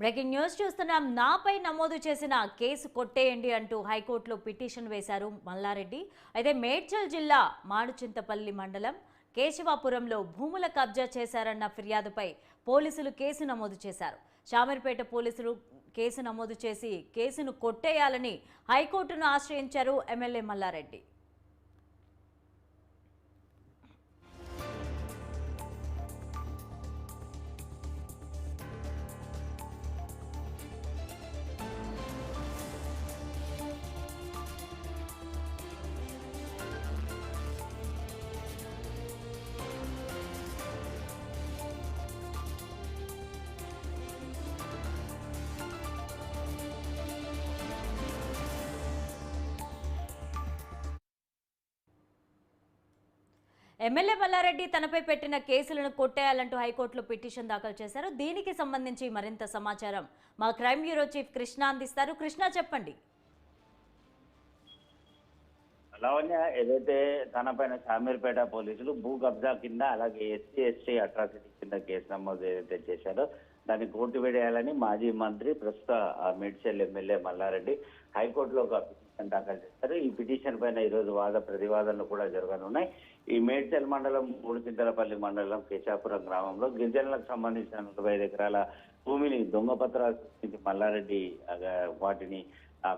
Breaking news చూస్తున్నాం. నాపై నమోదు చేసిన కేసు కొట్టేయండి అంటూ హైకోర్టులో పిటిషన్ వేశారు మల్లారెడ్డి. అయితే మేడ్చల్ జిల్లా మాడుచింతపల్లి మండలం కేశవాపురంలో భూముల కబ్జా చేశారన్న ఫిర్యాదుపై పోలీసులు కేసు నమోదు చేశారు. షామీర్పేట పోలీసులు కేసు నమోదు చేసి కేసును కొట్టేయాలని హైకోర్టును ఆశ్రయించారు ఎమ్మెల్యే మల్లారెడ్డి. ఎమ్మెల్యే మల్లారెడ్డి తనపై పెట్టిన కేసులను కొట్టేయాలంటూ హైకోర్టులో పిటిషన్ దాఖలు చేశారు. దీనికి సంబంధించి మరింత సమాచారం మా క్రైమ్ బ్యూరో చీఫ్ కృష్ణ అందిస్తారు. కృష్ణ చెప్పండి. లావణ్య ఏదైతే తనపైన శామీర్పేట పోలీసులు భూ కబ్జా కింద అలాగే ఎస్సీ ఎస్టీ అట్రాసిటీ కింద కేసు నమోదు ఏదైతే చేశారో దాన్ని కోర్టు వేయాలని మాజీ మంత్రి ప్రస్తుత ఆ, మేడ్చల్ ఎమ్మెల్యే మల్లారెడ్డి హైకోర్టులో ఒక పిటిషన్ దాఖలు చేశారు. ఈ పిటిషన్ పైన ఈరోజు వాద ప్రతివాదనలు కూడా జరగనున్నాయి. ఈ మేడ్చల్ మండలం మూడుచింతలపల్లి మండలం కేశాపురం గ్రామంలో గిరిజనులకు సంబంధించిన నలభై ఐదు ఎకరాల భూమిని దొంగ పత్రాలు మల్లారెడ్డి వాటిని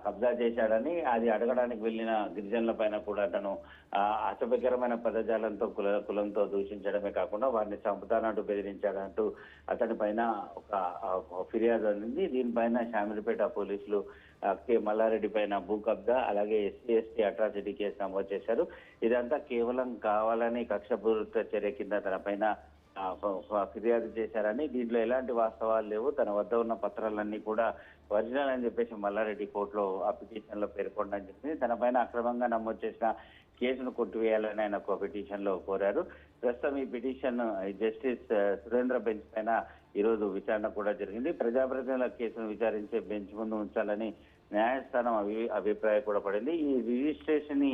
కబ్జా చేశాడని అది అడగడానికి వెళ్ళిన గిరిజనుల పైన కూడా అతను అసభ్యకరమైన పదజాలంతో కుల కులంతో దూషించడమే కాకుండా వారిని చంపుతానంటూ బెదిరించాడంటూ అతని పైన ఒక ఫిర్యాదు అందింది. దీనిపైన శామిలిపేట పోలీసులు కె. మల్లారెడ్డి పైన భూ కబ్జా అలాగే ఎస్సీ ఎస్టీ అట్రాసిటీ కేసు నమోదు చేశారు. ఇదంతా కేవలం కావాలని కక్షపూరిత చర్య కింద తన పైన ఫిర్యాదు చేశారని దీంట్లో ఎలాంటి వాస్తవాలు లేవు. తన వద్ద ఉన్న పత్రాలన్నీ కూడా ఒరిజినల్ అని చెప్పేసి మల్లారెడ్డి కోర్టులో అప్లికేషన్లో పేర్కొండని చెప్పింది. తన పైన అక్రమంగా నమోదు చేసిన కేసును కొట్టివేయాలని ఆయన ఒక పిటిషన్లో కోరారు. ప్రస్తుతం ఈ పిటిషన్ జస్టిస్ సురేంద్ర బెంచ్ పైన ఈరోజు విచారణ కూడా జరిగింది. ప్రజాప్రతినిధుల కేసును విచారించే బెంచ్ ముందు ఉంచాలని న్యాయస్థానం అభి అభిప్రాయం కూడా పడింది. ఈ రిజిస్ట్రేషన్ని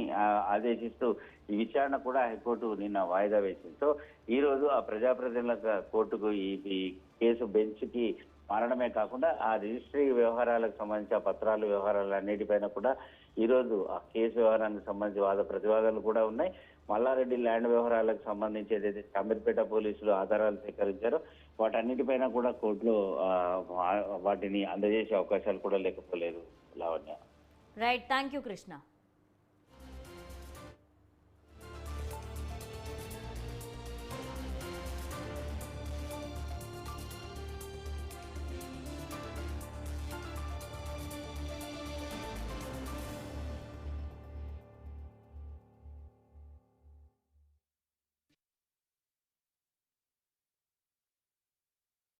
ఆదేశిస్తూ ఈ విచారణ కూడా హైకోర్టు నిన్న వాయిదా వేసింది. సో ఈ రోజు ఆ ప్రజాప్రతినిధుల కోర్టుకు ఈ కేసు బెంచ్కి మారడమే కాకుండా ఆ రిజిస్ట్రీ వ్యవహారాలకు సంబంధించిన పత్రాలు వ్యవహారాలు అన్నిటిపైన కూడా ఈరోజు ఆ కేసు వ్యవహారానికి సంబంధించి వాద ప్రతివాదాలు కూడా ఉన్నాయి. మల్లారెడ్డి ల్యాండ్ వ్యవహారాలకు సంబంధించి ఏదైతే చాంబర్పేట పోలీసులు ఆధారాలు సేకరించారో వాటన్నిటిపైన కూడా కోర్టులో వాటిని అందజేసే అవకాశాలు కూడా లేకపోలేదు Lavanya. Right thank you Krishna